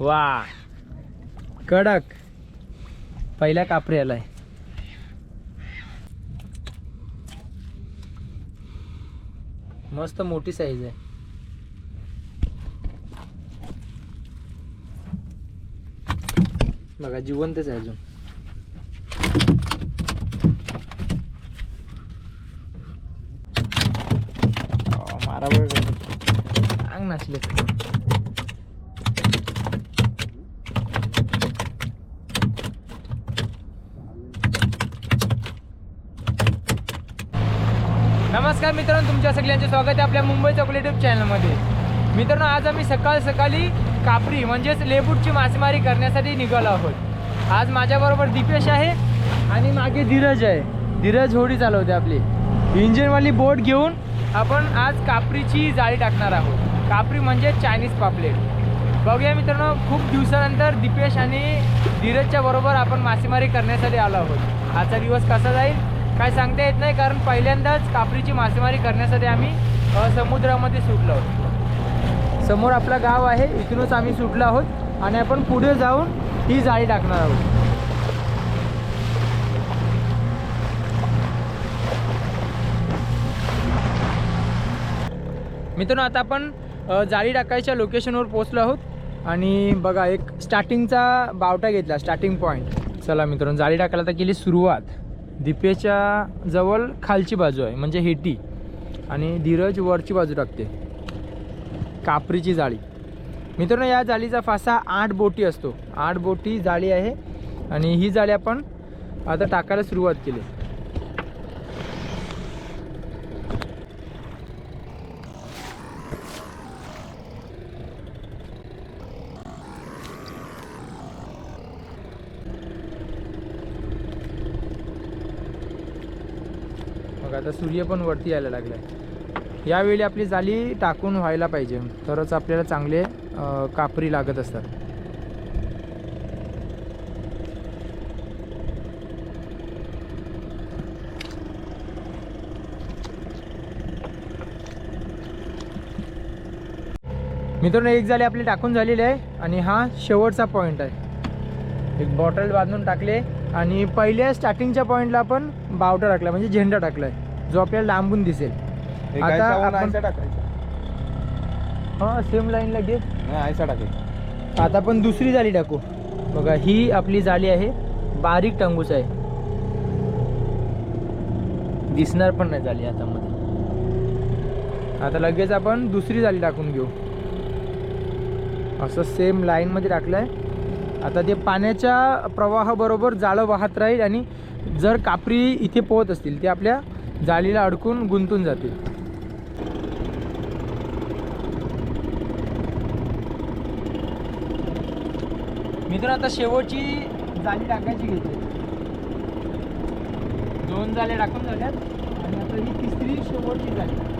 वा. कडक. पहिला कापरी आलाय. मस्त मोठी साईज आहे. बघा जिवंतच आहे अजून. मारा बघ अंग नाचले नमस्कार मित्रांनो तुमच्या सगळ्यांचे स्वागत आहे आपल्या मुंबई चॉकलेट युट्यूब चॅनलमध्ये मित्रांनो आज आम्ही सकाळ सकाळी कापरी म्हणजेच लेबूटची मासेमारी करण्यासाठी निघालो आहोत. आज माझ्याबरोबर दीपेश आहे आणि मागे धीरज आहे. धीरज होडी चालवते आपली. इंजिनवाली बोट घेऊन आपण आज कापरीची जाळी टाकणार आहोत. कापरी म्हणजे चायनीज पापलेट. बघूया मित्रांनो खूप दिवसानंतर दीपेश आणि धीरजच्या बरोबर आपण मासेमारी करण्यासाठी आलो आहोत. आजचा दिवस कसा जाईल? काय सांगता येत नाही कारण पहिल्यांदाच कापरीची मासेमारी करण्यासाठी आम्ही समुद्रामध्ये सुटलो आहोत. समोर आपला गाव आहे इथूनच आम्ही सुटलो आहोत आणि आपण पुढे जाऊन ही जाळी टाकणार आहोत. मित्रांनो आता आपण जाळी टाकायच्या लोकेशनवर पोहोचलो आहोत. आणि बघा एक स्टार्टिंगचा बावटा घेतला स्टार्टिंग पॉईंट चला मित्रांनो जाळी टाकायला तर केली सुरुवात. दिपेच्या जवळ खालची बाजू आहे म्हणजे हेटी. आणि धीरज वरची बाजू टाकते. कापरीची जाळी. मित्रांनो या जाळीचा फासा आठ बोटी असतो. आठ बोटी जाळी आहे. आणि ही जाळी आपण आता टाकायला सुरुवात केली मग आता सूर्य पण वरती यायला लागला आहे यावेळी आपली जाळी टाकून व्हायला पाहिजे. तरच आपल्याला चांगले कापरी लागत असतात. मित्रांनो एक जाळी आपली टाकून झालेली आहे आणि हा शेवटचा पॉईंट आहे. एक बॉटल बांधून टाकले आणि पहिल्या स्टार्टिंगच्या पॉईंटला आपण बावटा टाकला म्हणजे झेंडा टाकलाय. जो आपल्याला लांबून दिसेल. आता आपण हा सेम लाईनला घे. आता आपण दुसरी जाळी टाकू. बघा ही आपली जाळी आहे. बारीक टंगूस आहे. दिसणार पण नाही जाळी आता मध्ये आता लगेच आपण दुसरी जाळी टाकून घेऊ. असं सेम लाईनमध्ये टाकलंय. आता ते पाण्याच्या प्रवाहाबरोबर जाळं वाहत राहील आणि जर कापरी इथे पोहत असतील ते आपल्या जाळीला अडकून गुंतून जाते मित्र आता शेवटची जाळी टाकायची घेते दोन जाळ्या टाकून झाल्यात. आणि आता ही तिसरी शेवटची जाळी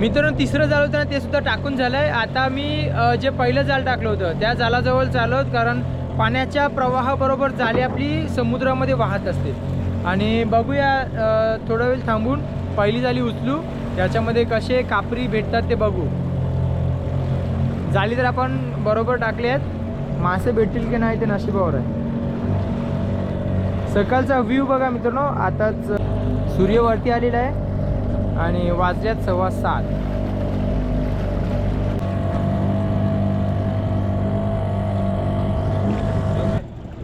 मित्रांनो तिसरं जाळ होतं ना ते सुद्धा टाकून झालं आहे आता मी जे पहिलं जाळ टाकलं होतं त्या जाळाजवळ चालत कारण पाण्याच्या प्रवाहाबरोबर जाळी आपली समुद्रामध्ये वाहत असते. आणि बघूया थोडा वेळ थांबून पहिली जाळी उचलू. त्याच्यामध्ये कसे कापरी भेटतात ते बघू. जाळी तर आपण बरोबर टाकले आहेत. मासे भेटतील की नाही ते नशिबावर आहे. सकाळचा व्ह्यू बघा मित्रांनो आताच सूर्य वरती आलेला आहे. आणि वाजल्यात सव्वा सात.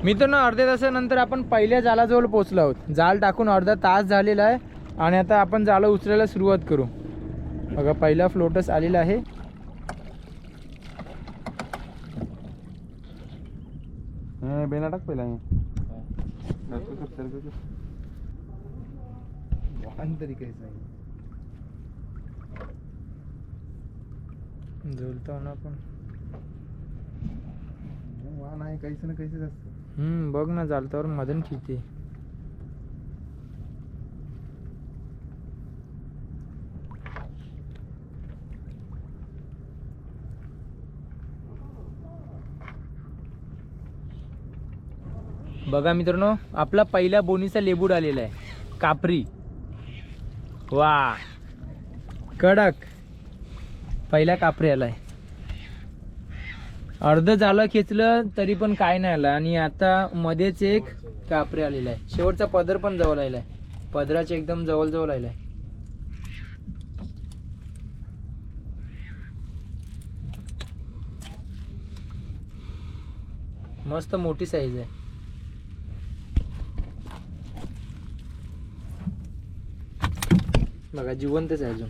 मित्रांनो अर्ध्या तासानंतर आपण पहिल्या जालाजवळ पोहोचलो आहोत. जाल टाकून अर्धा तास झालेला आहे आणि आता आपण जाळं उचलायला सुरुवात करू. बघा पहिला फ्लोटस आलेला आहे. बेना टाक पहिला तरी काहीच नाही. झोलतो ना आपण वाहन आहे काहीच ना काहीच असतं. हम्म बघ ना जालतावर मदन किती. बघा मित्रांनो आपला पहिला बोनीचा लेबूड आलेला आहे. कापरी. वा. कडक. पहिला कापरी आलाय. अर्ध झालं खेचलं तरी पण काय नाही आलं. आणि आता मध्येच एक कापरे आलेला आहे. शेवटचा पदर पण जवळ आलेला आहे. पदराच्या एकदम जवळ जवळ आलेला आहे. मस्त मोठी साईज आहे. बघा जिवंतच आहे अजून.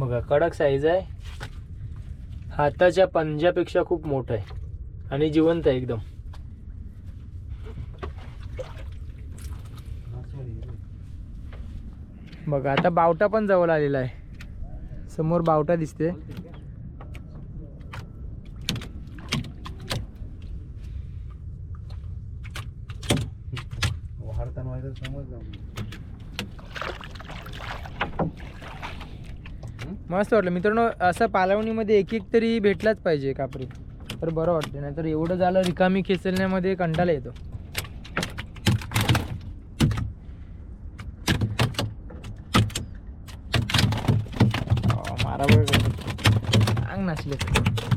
बघा कडक साईज आहे. हाताच्या पंजापेक्षा खूप मोठं आहे. आणि जिवंत आहे एकदम. बघा आता बावटा पण जवळ आलेला आहे. समोर बावटा दिसते. वाहरताना मस्त वाटलं. मित्रांनो असं पालवणीमध्ये एक एक तरी भेटलाच पाहिजे कापरी. तर बरं वाटतं नाहीतर एवढं झालं रिकामी खेचण्यामध्ये कंटाळा येतो. मारा बरं. अंग नसले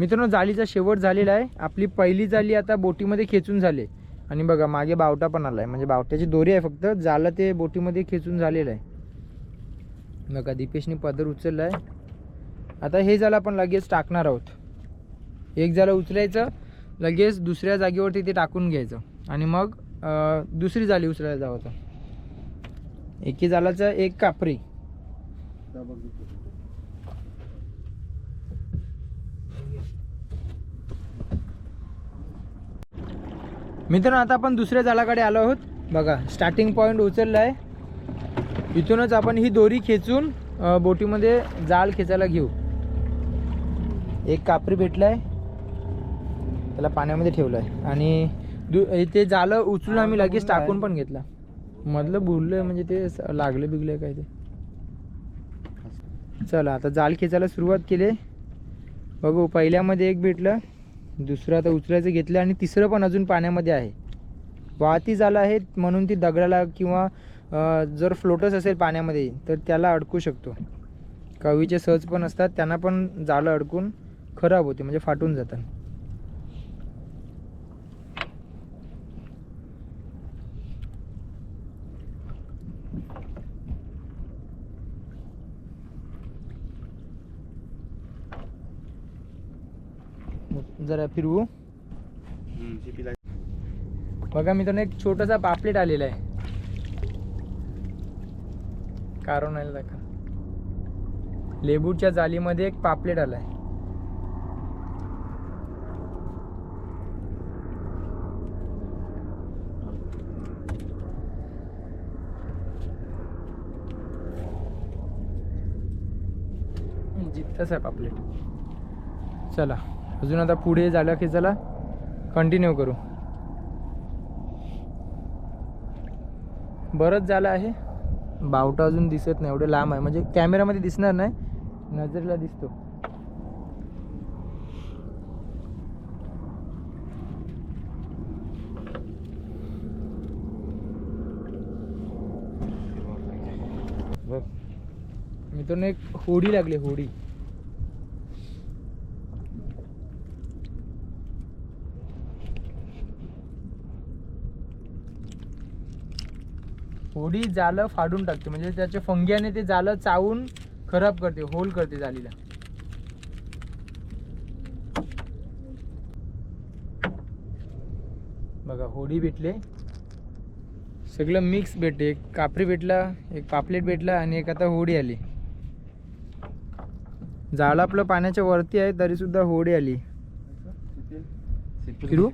मित्रांनो जाळीचा शेवट झालेला आहे. आपली पहिली जाळी आता बोटीमध्ये खेचून झाली. आणि बघा मागे बावटा पण आला आहे म्हणजे बावट्याची दोरी आहे फक्त. जालं ते बोटीमध्ये खेचून झालेलं आहे. बघा दीपेशने पदर उचलला आहे आता हे जालं आपण लगेच टाकणार आहोत. एक जालं उचलायचं लगेच दुसऱ्या जागेवरती ते टाकून घ्यायचं. आणि मग दुसरी जाळी उचलायला जावं एकी जालाचं एक कापरी. मित्रांनो आता आपण दुसऱ्या जाळाकडे आलो आहोत. बघा स्टार्टिंग पॉईंट उचलला आहे इथूनच आपण ही दोरी खेचून बोटीमध्ये जाळ खेचायला घेऊ. एक कापरी भेटलाय. त्याला पाण्यामध्ये ठेवलं आहे आणि दु ते जाळं उचलून आम्ही लगेच टाकून पण घेतला. मधलं बुडलं म्हणजे ते लागलं बिगलं काय ते. चला आता जाळ खेचायला सुरुवात केली. बघू पहिल्यामध्ये एक भेटलं. दुसरं आता उचलायचं घेतलं आणि तिसरं पण अजून पाण्यामध्ये आहे. वाहती झालं आहे म्हणून ती दगडाला किंवा जर फ्लोटस असेल पाण्यामध्ये तर त्याला अडकू शकतो. कवीचे सहज पण असतात त्यांना पण जाळं अडकून खराब होते म्हणजे फाटून जातात. जरा फिरवू. बघा मित्रांनो एक छोटासा पापलेट आलेला आहे. कारण आहे दाखवा. लेबूच्या जालीमध्ये एक पापलेट आलाय. जिथंच आहे पापलेट. चला. अजून आता पुढे झालं की चला कंटिन्यू करू. बरंच झालं आहे. बावटा अजून दिसत नाही एवढं लांब आहे. म्हणजे कॅमेरामध्ये दिसणार नाही नजरेला दिसतो. बघ. मित्रांनो एक होडी लागली होडी. होडी जालं फाडून टाकते. म्हणजे त्याच्या फंग्याने ते जालं चावून खराब करते होल करते जालीला बघा होडी भेटले. सगळं मिक्स भेटते एक कापरी भेटला एक पापलेट भेटला आणि एक आता होडी आली. जाळं आपलं पाण्याच्या वरती आहे तरी सुद्धा होडी आली. फिरू?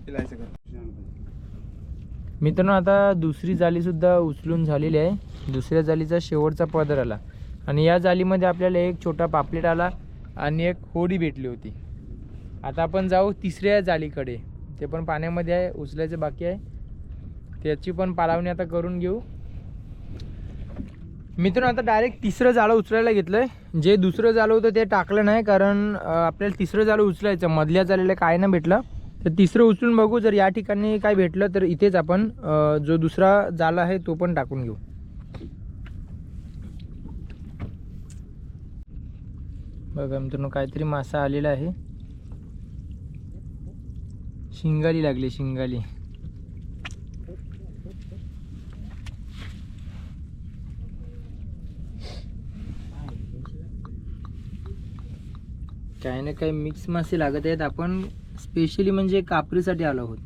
मित्रांनो आता दुसरी जालीसुद्धा उचलून झालेली आहे. दुसऱ्या जालीचा शेवटचा पदर आला. आणि या जालीमध्ये आपल्याला एक छोटा पापलेट आला आणि एक होडी भेटली होती. आता आपण जाऊ तिसऱ्या जालीकडे. ते पण पाण्यामध्ये आहे उचलायचं बाकी आहे. त्याची पण पालावणी आता करून घेऊ. मित्रांनो आता डायरेक्ट तिसरं जाळं उचलायला घेतलं आहे जे दुसरं जाळं होतं ते टाकलं नाही कारण आपल्याला तिसरं जाळं उचलायचं. मधल्या जाळीला काय नाही भेटलं. तर तिसरं उचलून बघू जर या ठिकाणी काय भेटलं तर इथेच आपण जो दुसरा जाळं आहे तो पण टाकून घेऊ. बघा मित्रांनो काहीतरी मासा आलेला आहे. शिंगाली लागली शिंगाली. काही ना काही मिक्स मासे लागत आहेत आपण. स्पेशली म्हणजे कापरीसाठी आलो आहोत.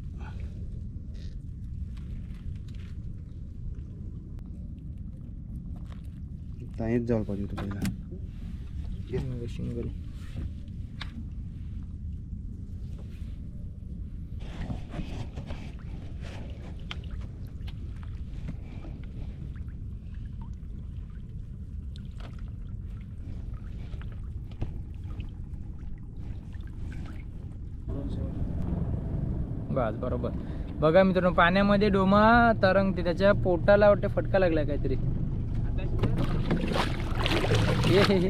जावं पाहिजे शिंगाली. बस बरोबर. बघा मित्रांनो पाण्यामध्ये डोमा तरंगते त्याच्या पोटाला वाटते फटका लागला काहीतरी. हे हे हे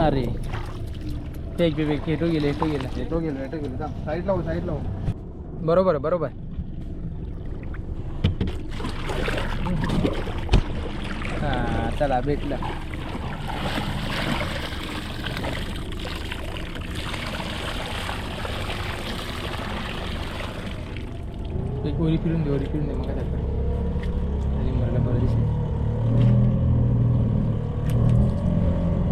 अरे फेक बे फेक हेटो गेले हेटो गेला येतो गेलो. येतो गेलो साईड लावू साईड लावू. बरोबर बरोबर. हा चला भेटला एक ओरी फिरून दे ओरी फिरून दे मग मला बरं दिसेल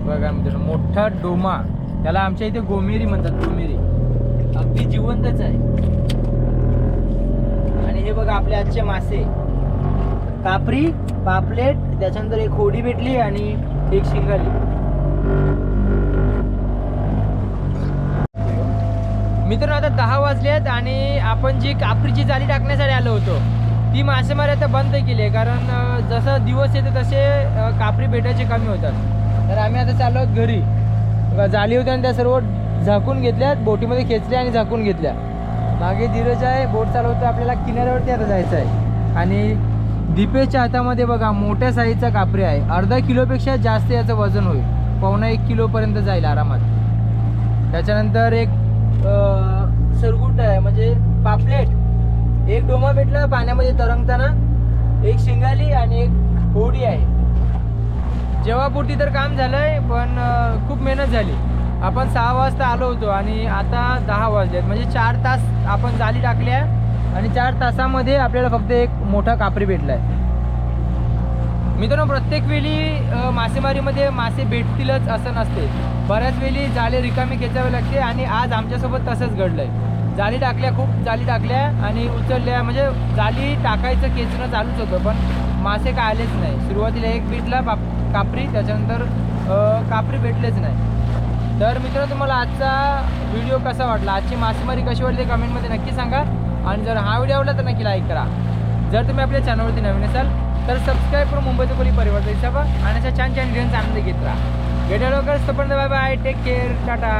बघा मित्रांनो मोठा डोमा त्याला आमच्या इथे गोमेरी म्हणतात गोमेरी अगदी जिवंतच आहे आणि हे बघा आपले आजचे मासे कापरी पापलेट त्याच्यानंतर एक होडी भेटली आणि एक शिंगाली मित्रांनो आता दहा वाजले आहेत आणि आपण जी कापरीची जाळी टाकण्यासाठी आलो होतो ती मासेमारी आता बंद केली आहे. कारण जसं दिवस येते तसे कापरी भेटायचे कमी होतात. तर आम्ही आता चाललो आहोत घरी. जाळी होती आणि त्या सर्व झाकून घेतल्या बोटीमध्ये खेचल्या आणि झाकून घेतल्या. मागे धीरज आहे बोट चालवतो आपल्याला किनाऱ्यावरती आता जायचं आहे. आणि दीपेच्या हातामध्ये बघा मोठ्या साईजचा कापरी आहे. अर्धा किलोपेक्षा जास्त याचं वजन होईल. पावणा एक किलोपर्यंत जाईल आरामात. त्याच्यानंतर एक सरगुट आहे म्हणजे पापलेट. एक डोमा भेटला पाण्यामध्ये तरंगताना. एक शिंगाली आणि एक होडी आहे. जेव्हापुरती तर काम झालं आहे पण खूप मेहनत झाली. आपण सहा वाजता आलो होतो आणि आता दहा वाजलेत. म्हणजे चार तास आपण जाली टाकल्या आणि चार तासामध्ये आपल्याला फक्त एक मोठा कापरी भेटला आहे मित्रांनो प्रत्येक वेळी मासेमारीमध्ये मासे भेटतीलच असं नसते. बऱ्याच वेळी जाळे रिकामी खेचावे लागते आणि आज आमच्यासोबत तसंच घडलं आहे जाळी टाकल्या खूप जाळी टाकल्या आणि उचलल्या. म्हणजे जाळी टाकायचं खेचणं चालूच होतं पण मासे काय आलेच नाही. सुरुवातीला एक भेटला पाप कापरी त्याच्यानंतर कापरी भेटलेच नाही. तर मित्रांनो तुम्हाला आजचा व्हिडिओ कसा वाटला? आजची मासेमारी कशी वाटली कमेंटमध्ये नक्की सांगा. आणि जर हा व्हिडिओ आवडला तर नक्की लाईक करा. जर तुम्ही आपल्या चॅनलवरती नवीन असाल तर सबस्क्राईब करून मुंबईचं कोणी परिवार हिसाबा आणि अशा छान छान व्हिडिओचा आनंद घेत राहा. भेटा लवकरच. पण bye bye take care tata